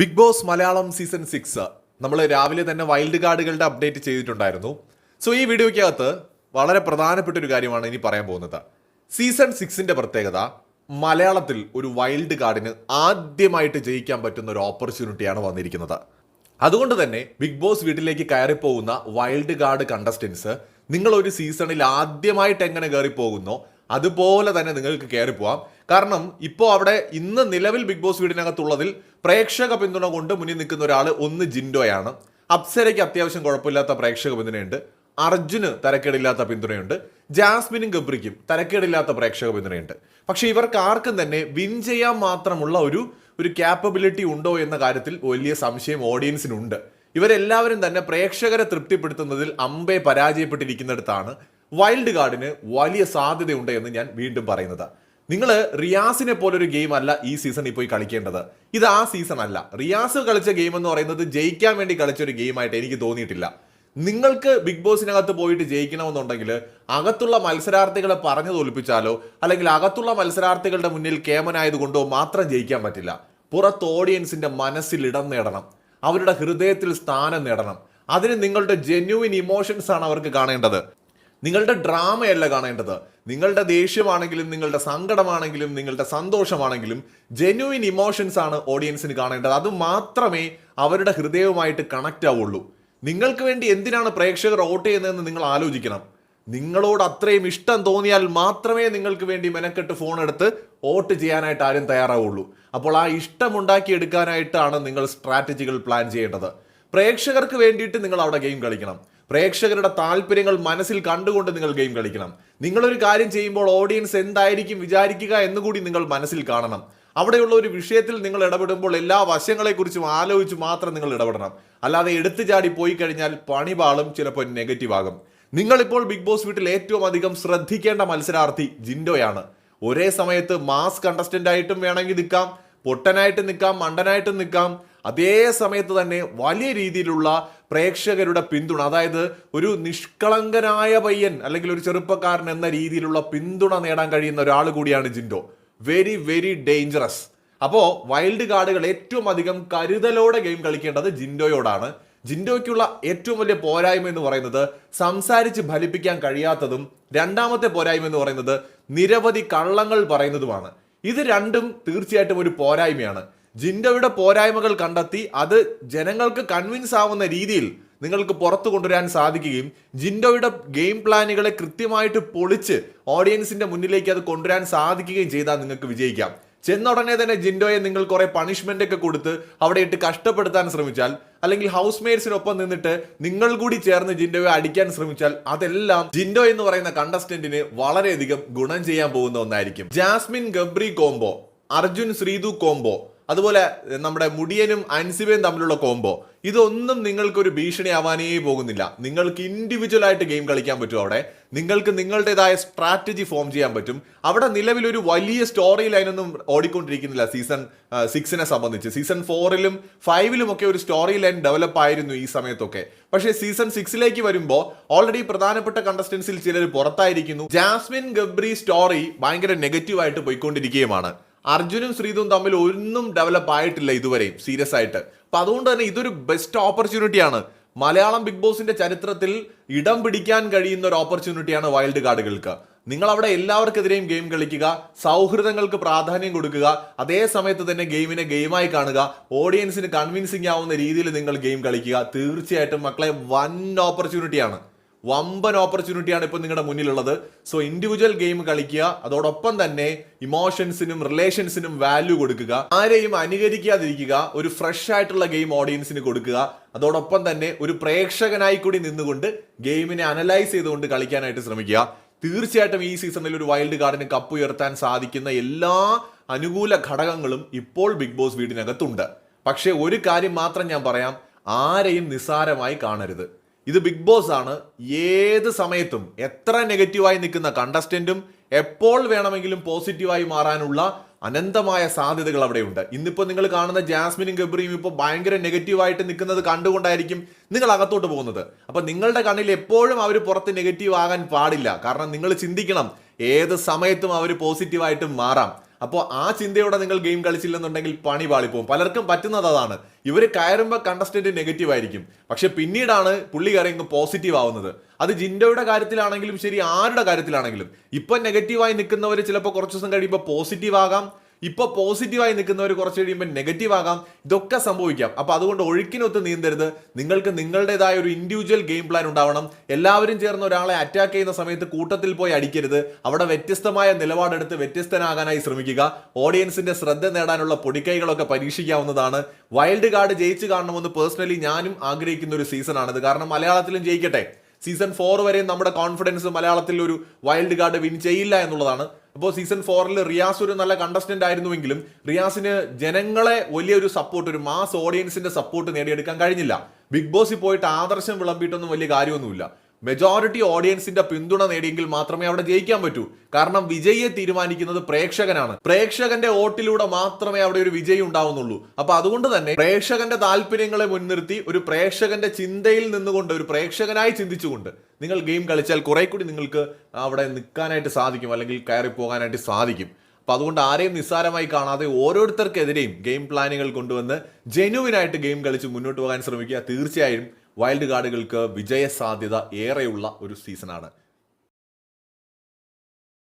Big boss Malayalam season six നമ്മൾ രാവിലെ തന്നെ വൈൽഡ് കാർഡുകളുടെ അപ്ഡേറ്റ് ചെയ്തിട്ടുണ്ടായിരുന്നു. സോ ഈ വീഡിയോയ്ക്കകത്ത് വളരെ പ്രധാനപ്പെട്ട ഒരു കാര്യമാണ് ഇനി പറയാൻ പോകുന്നത്. സീസൺ സിക്സിന്റെ പ്രത്യേകത മലയാളത്തിൽ ഒരു വൈൽഡ് കാർഡിന് ആദ്യമായിട്ട് ജയിക്കാൻ പറ്റുന്ന ഒരു ഓപ്പർച്യൂണിറ്റിയാണ് വന്നിരിക്കുന്നത്. അതുകൊണ്ട് തന്നെ ബിഗ് ബോസ് വീട്ടിലേക്ക് കയറിപ്പോകുന്ന വൈൽഡ് കാർഡ് കണ്ടസ്റ്റൻസ് നിങ്ങൾ ഒരു സീസണിൽ ആദ്യമായിട്ട് എങ്ങനെ കയറിപ്പോകുന്നോ അതുപോലെ തന്നെ നിങ്ങൾക്ക് കയറി പോവാം. കാരണം ഇപ്പോൾ അവിടെ ഇന്ന് നിലവിൽ ബിഗ് ബോസ് വീടിനകത്തുള്ളതിൽ പ്രേക്ഷക പിന്തുണ കൊണ്ട് മുന്നിൽ നിൽക്കുന്ന ഒരാൾ ഒന്ന് ജിൻഡോയാണ്. അപ്സരയ്ക്ക് അത്യാവശ്യം കുഴപ്പമില്ലാത്ത പ്രേക്ഷക പിന്തുണയുണ്ട്. അർജുന് തരക്കേടില്ലാത്ത പിന്തുണയുണ്ട്. ജാസ്മിനും ഗബ്രിക്കും തരക്കേടില്ലാത്ത പ്രേക്ഷക പിന്തുണയുണ്ട്. പക്ഷേ ഇവർക്ക് ആർക്കും തന്നെ വിൻ ചെയ്യാൻ മാത്രമുള്ള ഒരു ഒരു ക്യാപ്പബിലിറ്റി ഉണ്ടോ എന്ന കാര്യത്തിൽ വലിയ സംശയം ഓഡിയൻസിനുണ്ട് ഇവരെല്ലാവരും തന്നെ പ്രേക്ഷകരെ തൃപ്തിപ്പെടുത്തുന്നതിൽ അമ്പെ പരാജയപ്പെട്ടിരിക്കുന്നിടത്താണ് വൈൽഡ് കാർഡിന് വലിയ സാധ്യതയുണ്ട് എന്ന് ഞാൻ വീണ്ടും പറയുന്നത്. നിങ്ങൾ റിയാസിനെ പോലൊരു ഗെയിം അല്ല ഈ സീസണിൽ പോയി കളിക്കേണ്ടത്. ഇത് ആ സീസൺ അല്ല. റിയാസ് കളിച്ച ഗെയിം എന്ന് പറയുന്നത് ജയിക്കാൻ വേണ്ടി കളിച്ച ഒരു ഗെയിമായിട്ട് എനിക്ക് തോന്നിയിട്ടില്ല. നിങ്ങൾക്ക് ബിഗ് ബോസിനകത്ത് പോയിട്ട് ജയിക്കണമെന്നുണ്ടെങ്കിൽ അകത്തുള്ള മത്സരാർത്ഥികളെ പറഞ്ഞു തോൽപ്പിച്ചാലോ അല്ലെങ്കിൽ അകത്തുള്ള മത്സരാർത്ഥികളുടെ മുന്നിൽ കേമനായതുകൊണ്ടോ മാത്രം ജയിക്കാൻ പറ്റില്ല. പുറത്ത് ഓഡിയൻസിന്റെ മനസ്സിൽ ഇടം നേടണം. അവരുടെ ഹൃദയത്തിൽ സ്ഥാനം നേടണം. അതിന് നിങ്ങളുടെ ജെന്യുവിൻ ഇമോഷൻസ് ആണ് അവർക്ക് കാണേണ്ടത്. നിങ്ങളുടെ ഡ്രാമയല്ല കാണേണ്ടത്. നിങ്ങളുടെ ദേഷ്യമാണെങ്കിലും നിങ്ങളുടെ സങ്കടമാണെങ്കിലും നിങ്ങളുടെ സന്തോഷമാണെങ്കിലും ജെന്യുവിൻ ഇമോഷൻസ് ആണ് ഓഡിയൻസിന് കാണേണ്ടത്. അത് മാത്രമേ അവരുടെ ഹൃദയവുമായിട്ട് കണക്റ്റ് ആവുള്ളൂ. നിങ്ങൾക്ക് വേണ്ടി എന്തിനാണ് പ്രേക്ഷകർ വോട്ട് ചെയ്യുന്നതെന്ന് നിങ്ങൾ ആലോചിക്കണം. നിങ്ങളോട് അത്രയും ഇഷ്ടം തോന്നിയാൽ മാത്രമേ നിങ്ങൾക്ക് വേണ്ടി മെനക്കെട്ട് ഫോൺ എടുത്ത് വോട്ട് ചെയ്യാനായിട്ട് ആരും തയ്യാറാവുള്ളൂ. അപ്പോൾ ആ ഇഷ്ടം ഉണ്ടാക്കിയെടുക്കാനായിട്ടാണ് നിങ്ങൾ സ്ട്രാറ്റജികൾ പ്ലാൻ ചെയ്യേണ്ടത്. പ്രേക്ഷകർക്ക് വേണ്ടിയിട്ട് നിങ്ങൾ അവിടെ ഗെയിം കളിക്കണം. പ്രേക്ഷകരുടെ താല്പര്യങ്ങൾ മനസ്സിൽ കണ്ടുകൊണ്ട് നിങ്ങൾ ഗെയിം കളിക്കണം. നിങ്ങളൊരു കാര്യം ചെയ്യുമ്പോൾ ഓഡിയൻസ് എന്തായിരിക്കും വിചാരിക്കുക എന്നുകൂടി നിങ്ങൾ മനസ്സിൽ കാണണം. അവിടെയുള്ള ഒരു വിഷയത്തിൽ നിങ്ങൾ ഇടപെടുമ്പോൾ എല്ലാ വശങ്ങളെക്കുറിച്ചും ആലോചിച്ച് മാത്രം നിങ്ങൾ ഇടപെടണം. അല്ലാതെ എടുത്തു ചാടി പോയി കഴിഞ്ഞാൽ പണിപാളും ചിലപ്പോൾ നെഗറ്റീവ് ആകും. നിങ്ങളിപ്പോൾ ബിഗ് ബോസ് വീട്ടിൽ ഏറ്റവും അധികം ശ്രദ്ധിക്കേണ്ട മത്സരാർത്ഥി ജിൻഡോയാണ്. ഒരേ സമയത്ത് മാസ് കണ്ടസ്റ്റന്റ് ആയിട്ടും വേണമെങ്കിൽ നിൽക്കാം പൊട്ടനായിട്ട് നിൽക്കാം മണ്ടനായിട്ടും നിൽക്കാം. അതേ സമയത്ത് തന്നെ വലിയ രീതിയിലുള്ള പ്രേക്ഷകരുടെ പിന്തുണ അതായത് ഒരു നിഷ്കളങ്കനായ പയ്യൻ അല്ലെങ്കിൽ ഒരു ചെറുപ്പക്കാരൻ എന്ന രീതിയിലുള്ള പിന്തുണ നേടാൻ കഴിയുന്ന ഒരാൾ കൂടിയാണ് ജിൻഡോ. വെരി വെരി ഡേഞ്ചറസ് അപ്പോൾ വൈൽഡ് കാർഡുകൾ ഏറ്റവും അധികം കരുതലോടെ ഗെയിം കളിക്കേണ്ടത് ജിൻഡോയോടാണ്. ജിൻഡോയ്ക്കുള്ള ഏറ്റവും വലിയ പോരായ്മ എന്ന് പറയുന്നത് സംസാരിച്ച് ഫലിപ്പിക്കാൻ കഴിയാത്തതും രണ്ടാമത്തെ പോരായ്മ എന്ന് പറയുന്നത് നിരവധി കള്ളങ്ങൾ പറയുന്നതുമാണ്. ഇത് രണ്ടും തീർച്ചയായിട്ടും ഒരു പോരായ്മയാണ്. ജിൻഡോയുടെ പോരായ്മകൾ കണ്ടെത്തി അത് ജനങ്ങൾക്ക് കൺവിൻസ് ആവുന്ന രീതിയിൽ നിങ്ങൾക്ക് പുറത്തു കൊണ്ടുവരാൻ സാധിക്കുകയും ജിൻഡോയുടെ ഗെയിം പ്ലാനുകളെ കൃത്യമായിട്ട് പൊളിച്ച് ഓഡിയൻസിന്റെ മുന്നിലേക്ക് അത് കൊണ്ടുവരാൻ സാധിക്കുകയും ചെയ്താൽ നിങ്ങൾക്ക് വിജയിക്കാം. ചെന്ന ഉടനെ തന്നെ ജിൻഡോയെ നിങ്ങൾ കുറെ പണിഷ്മെന്റ് ഒക്കെ കൊടുത്ത് അവിടെ ഇട്ട് കഷ്ടപ്പെടുത്താൻ ശ്രമിച്ചാൽ അല്ലെങ്കിൽ ഹൗസ് മേറ്റ്സിനൊപ്പം നിന്നിട്ട് നിങ്ങൾ കൂടി ചേർന്ന് ജിൻഡോയെ അടിക്കാൻ ശ്രമിച്ചാൽ അതെല്ലാം ജിൻഡോ എന്ന് പറയുന്ന കണ്ടസ്റ്റന്റിന് വളരെയധികം ഗുണം ചെയ്യാൻ പോകുന്ന ഒന്നായിരിക്കും. Jasmine Gabri combo Arjun Sreethu combo അതുപോലെ നമ്മുടെ മുടിയനും അൻസിബയും തമ്മിലുള്ള കോംബോ ഇതൊന്നും നിങ്ങൾക്കൊരു ഭീഷണിയാവാനേ പോകുന്നില്ല. നിങ്ങൾക്ക് ഇൻഡിവിജ്വൽ ആയിട്ട് ഗെയിം കളിക്കാൻ പറ്റും അവിടെ. നിങ്ങൾക്ക് നിങ്ങളുടേതായ സ്ട്രാറ്റജി ഫോം ചെയ്യാൻ പറ്റും. അവിടെ നിലവിലൊരു വലിയ സ്റ്റോറി ലൈനൊന്നും ഓടിക്കൊണ്ടിരിക്കുന്നില്ല സീസൺ സിക്സിനെ സംബന്ധിച്ച്. സീസൺ ഫോറിലും ഫൈവിലും ഒക്കെ ഒരു സ്റ്റോറി ലൈൻ ഡെവലപ്പ് ആയിരുന്നു ഈ സമയത്തൊക്കെ. പക്ഷേ സീസൺ സിക്സിലേക്ക് വരുമ്പോൾ ഓൾറെഡി പ്രധാനപ്പെട്ട കണ്ടസ്റ്റൻസിൽ ചിലർ പുറത്തായിരിക്കുന്നു. ജാസ്മിൻ ഗബ്രി സ്റ്റോറി ഭയങ്കര നെഗറ്റീവായിട്ട് പോയിക്കൊണ്ടിരിക്കുകയുമാണ്. അർജുനും ശ്രീതും തമ്മിൽ ഒന്നും ഡെവലപ്പ് ആയിട്ടില്ല ഇതുവരെയും സീരിയസ് ആയിട്ട്. അപ്പൊ അതുകൊണ്ട് തന്നെ ഇതൊരു ബെസ്റ്റ് ഓപ്പർച്യൂണിറ്റിയാണ് മലയാളം ബിഗ് ബോസിന്റെ ചരിത്രത്തിൽ ഇടം പിടിക്കാൻ കഴിയുന്ന ഒരു ഓപ്പർച്യൂണിറ്റിയാണ് വൈൽഡ് കാർഡുകൾക്ക് നിങ്ങൾ അവിടെ എല്ലാവർക്കെതിരെയും ഗെയിം കളിക്കുക സൗഹൃദങ്ങൾക്ക് പ്രാധാന്യം കൊടുക്കുക അതേ സമയത്ത് തന്നെ ഗെയിമിനെ ഗെയിമായി കാണുക ഓഡിയൻസിന് കൺവിൻസിങ് ആവുന്ന രീതിയിൽ നിങ്ങൾ ഗെയിം കളിക്കുക. തീർച്ചയായിട്ടും മക്കളെ വൻ ഓപ്പർച്യൂണിറ്റിയാണ് വമ്പൻ ഓപ്പർച്യൂണിറ്റിയാണ് ഇപ്പോൾ നിങ്ങളുടെ മുന്നിലുള്ളത്. സോ ഇൻഡിവിജ്വൽ ഗെയിം കളിക്കുക അതോടൊപ്പം തന്നെ ഇമോഷൻസിനും റിലേഷൻസിനും വാല്യൂ കൊടുക്കുക. ആരെയും അനുകരിക്കാതിരിക്കുക ഒരു ഫ്രഷ് ആയിട്ടുള്ള ഗെയിം ഓഡിയൻസിന് കൊടുക്കുക. അതോടൊപ്പം തന്നെ ഒരു പ്രേക്ഷകനായി കൂടി നിന്നുകൊണ്ട് ഗെയിമിനെ അനലൈസ് ചെയ്തുകൊണ്ട് കളിക്കാനായിട്ട് ശ്രമിക്കുക. തീർച്ചയായിട്ടും ഈ സീസണിൽ ഒരു വൈൽഡ് കാർഡിന് കപ്പ് ഉയർത്താൻ സാധിക്കുന്ന എല്ലാ അനുകൂല ഘടകങ്ങളും ഇപ്പോൾ ബിഗ് ബോസ് വീടിനകത്തുണ്ട്. പക്ഷേ ഒരു കാര്യം മാത്രം ഞാൻ പറയാം. ആരെയും നിസ്സാരമായി കാണരുത്. ഇത് ബിഗ് ബോസ് ആണ്. ഏത് സമയത്തും എത്ര നെഗറ്റീവായി നിൽക്കുന്ന കണ്ടസ്റ്റന്റും എപ്പോൾ വേണമെങ്കിലും പോസിറ്റീവായി മാറാനുള്ള അനന്തമായ സാധ്യതകൾ അവിടെയുണ്ട്. ഇന്നിപ്പോൾ നിങ്ങൾ കാണുന്ന ജാസ്മിനും ഗബ്രിയും ഇപ്പോൾ ഭയങ്കര നെഗറ്റീവായിട്ട് നിൽക്കുന്നത് കണ്ടുകൊണ്ടായിരിക്കും നിങ്ങൾ അകത്തോട്ട് പോകുന്നത്. അപ്പോൾ നിങ്ങളുടെ കണ്ണിൽ എപ്പോഴും അവർ പുറത്ത് നെഗറ്റീവ് ആകാൻ പാടില്ല. കാരണം നിങ്ങൾ ചിന്തിക്കണം ഏത് സമയത്തും അവർ പോസിറ്റീവായിട്ട് മാറാം. അപ്പോൾ ആ ചിന്തയോടെ നിങ്ങൾ ഗെയിം കളിച്ചില്ലെന്നുണ്ടെങ്കിൽ പണി പാളിപ്പോവും. പലർക്കും പറ്റുന്നത് അതാണ്. ഇവർ കയറുമ്പോൾ കണ്ടസ്റ്റന്റ് നെഗറ്റീവ് ആയിരിക്കും. പക്ഷെ പിന്നീടാണ് പുള്ളി കയറി പോസിറ്റീവ് ആവുന്നത്. അത് ജിൻഡോയുടെ കാര്യത്തിലാണെങ്കിലും ശരി ആരുടെ കാര്യത്തിലാണെങ്കിലും. ഇപ്പം നെഗറ്റീവായി നിൽക്കുന്നവർ ചിലപ്പോൾ കുറച്ച് ദിവസം കഴിയുമ്പോൾ പോസിറ്റീവ് ആകാം. ഇപ്പൊ പോസിറ്റീവായി നിൽക്കുന്നവർ കുറച്ച് കഴിയുമ്പോൾ നെഗറ്റീവ് ആകാം. ഇതൊക്കെ സംഭവിക്കാം. അപ്പോൾ അതുകൊണ്ട് ഒഴുക്കിനൊത്ത് നീന്തരുത് നിങ്ങൾക്ക് നിങ്ങളുടേതായ ഒരു ഇൻഡിവിജ്വൽ ഗെയിം പ്ലാൻ ഉണ്ടാവണം. എല്ലാവരും ചേർന്ന് ഒരാളെ അറ്റാക്ക് ചെയ്യുന്ന സമയത്ത് കൂട്ടത്തിൽ പോയി അടിക്കരുത്. അവിടെ വ്യത്യസ്തമായ നിലപാടെടുത്ത് വ്യത്യസ്തനാകാനായി ശ്രമിക്കുക. ഓഡിയൻസിന്റെ ശ്രദ്ധ നേടാനുള്ള പൊടിക്കൈകളൊക്കെ പരീക്ഷിക്കാവുന്നതാണ്. വൈൽഡ് കാർഡ് ജയിച്ചു കാണണമെന്ന് പേഴ്സണലി ഞാനും ആഗ്രഹിക്കുന്ന ഒരു സീസണാണിത് കാരണം മലയാളത്തിലും ജയിക്കട്ടെ. സീസൺ ഫോർ വരെയും നമ്മുടെ കോൺഫിഡൻസ് മലയാളത്തിൽ ഒരു വൈൽഡ് കാർഡ് വിൻ ചെയ്യില്ല എന്നുള്ളതാണ്. അപ്പോൾ സീസൺ ഫോറിൽ റിയാസ് ഒരു നല്ല കണ്ടസ്റ്റന്റ് ആയിരുന്നുവെങ്കിലും റിയാസിന് ജനങ്ങളെ വലിയൊരു സപ്പോർട്ട് ഒരു മാസ് ഓഡിയൻസിന്റെ സപ്പോർട്ട് നേടിയെടുക്കാൻ കഴിഞ്ഞില്ല. ബിഗ് ബോസിൽ പോയിട്ട് ആദർശം വിളമ്പിയിട്ടൊന്നും വലിയ കാര്യമൊന്നുമില്ല. മെജോറിറ്റി ഓഡിയൻസിന്റെ പിന്തുണ നേടിയെങ്കിൽ മാത്രമേ അവിടെ ജയിക്കാൻ പറ്റൂ. കാരണം വിജയിയെ തീരുമാനിക്കുന്നത് പ്രേക്ഷകനാണ്. പ്രേക്ഷകന്റെ വോട്ടിലൂടെ മാത്രമേ അവിടെ ഒരു വിജയം ഉണ്ടാവുന്നുള്ളൂ. അപ്പൊ അതുകൊണ്ട് തന്നെ പ്രേക്ഷകന്റെ താല്പര്യങ്ങളെ മുൻനിർത്തി ഒരു പ്രേക്ഷകന്റെ ചിന്തയിൽ നിന്നുകൊണ്ട് ഒരു പ്രേക്ഷകനായി ചിന്തിച്ചുകൊണ്ട് നിങ്ങൾ ഗെയിം കളിച്ചാൽ കുറെ കൂടി നിങ്ങൾക്ക് അവിടെ നിൽക്കാനായിട്ട് സാധിക്കും അല്ലെങ്കിൽ കയറി പോകാനായിട്ട് സാധിക്കും. അപ്പൊ അതുകൊണ്ട് ആരെയും നിസ്സാരമായി കാണാതെ ഓരോരുത്തർക്കെതിരെയും ഗെയിം പ്ലാനുകൾ കൊണ്ടുവന്ന് ജെനുവിനായിട്ട് ഗെയിം കളിച്ച് മുന്നോട്ട് പോകാൻ ശ്രമിക്കുക തീർച്ചയായും. വൈൽഡ് കാർഡുകൾക്ക് വിജയ സാധ്യത ഏറെയുള്ള ഒരു സീസണാണ്.